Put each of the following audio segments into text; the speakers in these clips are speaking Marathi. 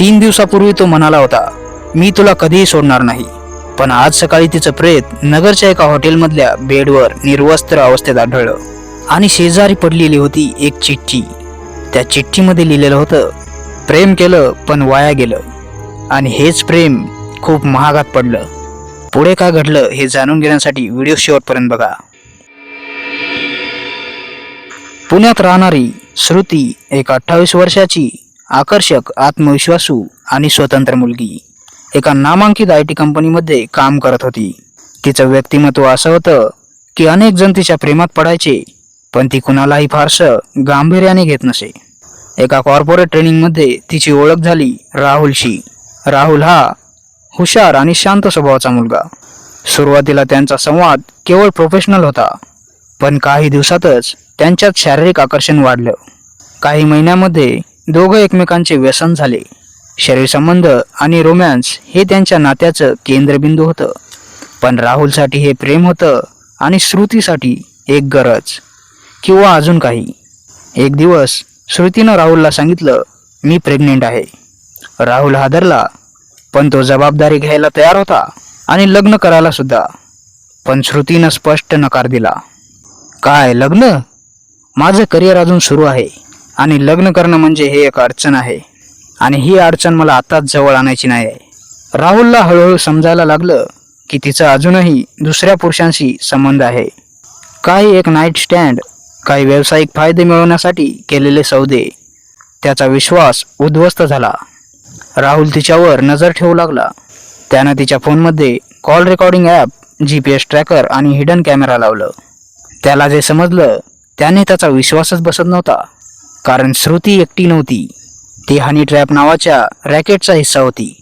तीन दिवसापूर्वी तो म्हणाला होता मी तुला कधीही सोडणार नाही. पण आज सकाळी तिचं प्रेत नगरच्या एका हॉटेलमधल्या बेडवर निर्वस्त्र अवस्थेत आढळलं आणि शेजारी पडलेली होती एक चिठ्ठी. त्या चिठ्ठीमध्ये लिहिलेलं होतं प्रेम केलं पण वाया गेलं. आणि हेच प्रेम खूप महागात पडलं. पुढे काय घडलं हे जाणून घेण्यासाठी व्हिडिओ शेवटपर्यंत बघा. पुण्यात राहणारी श्रुती एक अठ्ठावीस वर्षाची आकर्षक आत्मविश्वासू आणि स्वतंत्र मुलगी. एका नामांकित आय टी कंपनीमध्ये काम करत होती. तिचं व्यक्तिमत्व असं होतं की अनेक जण तिच्या प्रेमात पडायचे पण ती कुणालाही फारसं गांभीर्याने घेत नसे. एका कॉर्पोरेट ट्रेनिंगमध्ये तिची ओळख झाली राहुलशी. राहुल हा हुशार आणि शांत स्वभावाचा मुलगा. सुरुवातीला त्यांचा संवाद केवळ प्रोफेशनल होता पण काही दिवसातच त्यांच्यात शारीरिक आकर्षण वाढलं. काही महिन्यामध्ये दोघं एकमेकांचे व्यसन झाले. शरीर संबंध आणि रोमॅन्स हे त्यांच्या नात्याचं केंद्रबिंदू होतं. पण राहुलसाठी हे प्रेम होतं आणि श्रुतीसाठी एक गरज किंवा अजून काही. एक दिवस श्रुतीनं राहुलला सांगितलं मी प्रेग्नेंट आहे. राहुल हादरला पण तो जबाबदारी घ्यायला तयार होता आणि लग्न करायला सुद्धा. पण श्रुतीनं स्पष्ट नकार दिला. काय लग्न? माझं करिअर अजून सुरू आहे. आणि लग्न करणं म्हणजे हे एक अडचण आहे. आणि ही अडचण मला आताच जवळ आणायची नाही आहे. राहुलला हळूहळू समजायला लागलं की तिचा अजूनही दुसऱ्या पुरुषांशी संबंध आहे. काही एक नाईट स्टँड काही व्यावसायिक फायदे मिळवण्यासाठी केलेले सौदे. त्याचा विश्वास उद्ध्वस्त झाला. राहुल तिच्यावर नजर ठेवू लागला. त्यानं तिच्या फोनमध्ये call recording app G P S tracker आणि हिडन कॅमेरा लावलं. त्याला जे समजलं त्याने त्याचा विश्वासच बसत नव्हता. कारण श्रुती एकटी नव्हती. ती हनी ट्रॅप नावाच्या रॅकेटचा हिस्सा होती.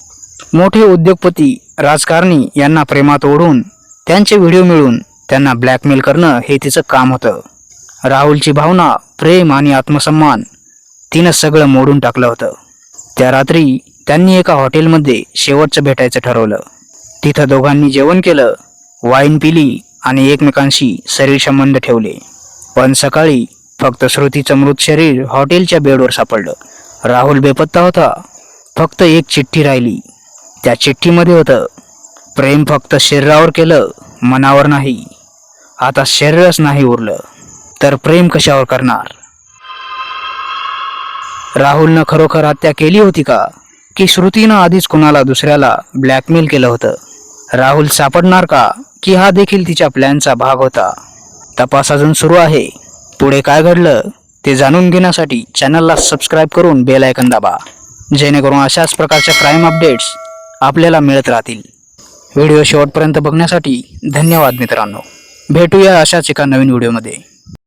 मोठे उद्योगपती राजकारणी यांना प्रेमात ओढून त्यांचे व्हिडिओ मिळून त्यांना ब्लॅकमेल करणं हे तिचं काम होतं. राहुलची भावना प्रेम आणि आत्मसन्मान तिनं सगळं मोडून टाकलं होतं. त्या रात्री त्यांनी एका हॉटेलमध्ये शेवटचं भेटायचं ठरवलं. तिथं दोघांनी जेवण केलं वाईन पिली आणि एकमेकांशी शरीर संबंध ठेवले. पण सकाळी फक्त श्रुतीचं मृत शरीर हॉटेलच्या बेडवर सापडलं. राहुल बेपत्ता होता. फक्त एक चिठ्ठी राहिली. त्या चिठ्ठीमध्ये होतं प्रेम फक्त शरीरावर केलं मनावर नाही. आता शरीरच नाही उरलं. तर प्रेम कशावर करणार? राहुलनं खरोखर हत्या केली होती का? की श्रुतीनं आधीच कुणाला दुसऱ्याला ब्लॅकमेल केलं होतं? राहुल सापडणार का? की हा देखील तिच्या प्लॅनचा भाग होता? तपास अजून सुरू आहे. पुढे काय घडलं ते जाणून घेण्यासाठी चॅनलला सबस्क्राईब करून बेल आयकन दाबा. जेणेकरून अशाच प्रकारच्या क्राईम अपडेट्स आपल्याला मिळत राहतील. व्हिडिओ शेवटपर्यंत बघण्यासाठी धन्यवाद मित्रांनो. भेटूया अशाच एका नवीन व्हिडिओमध्ये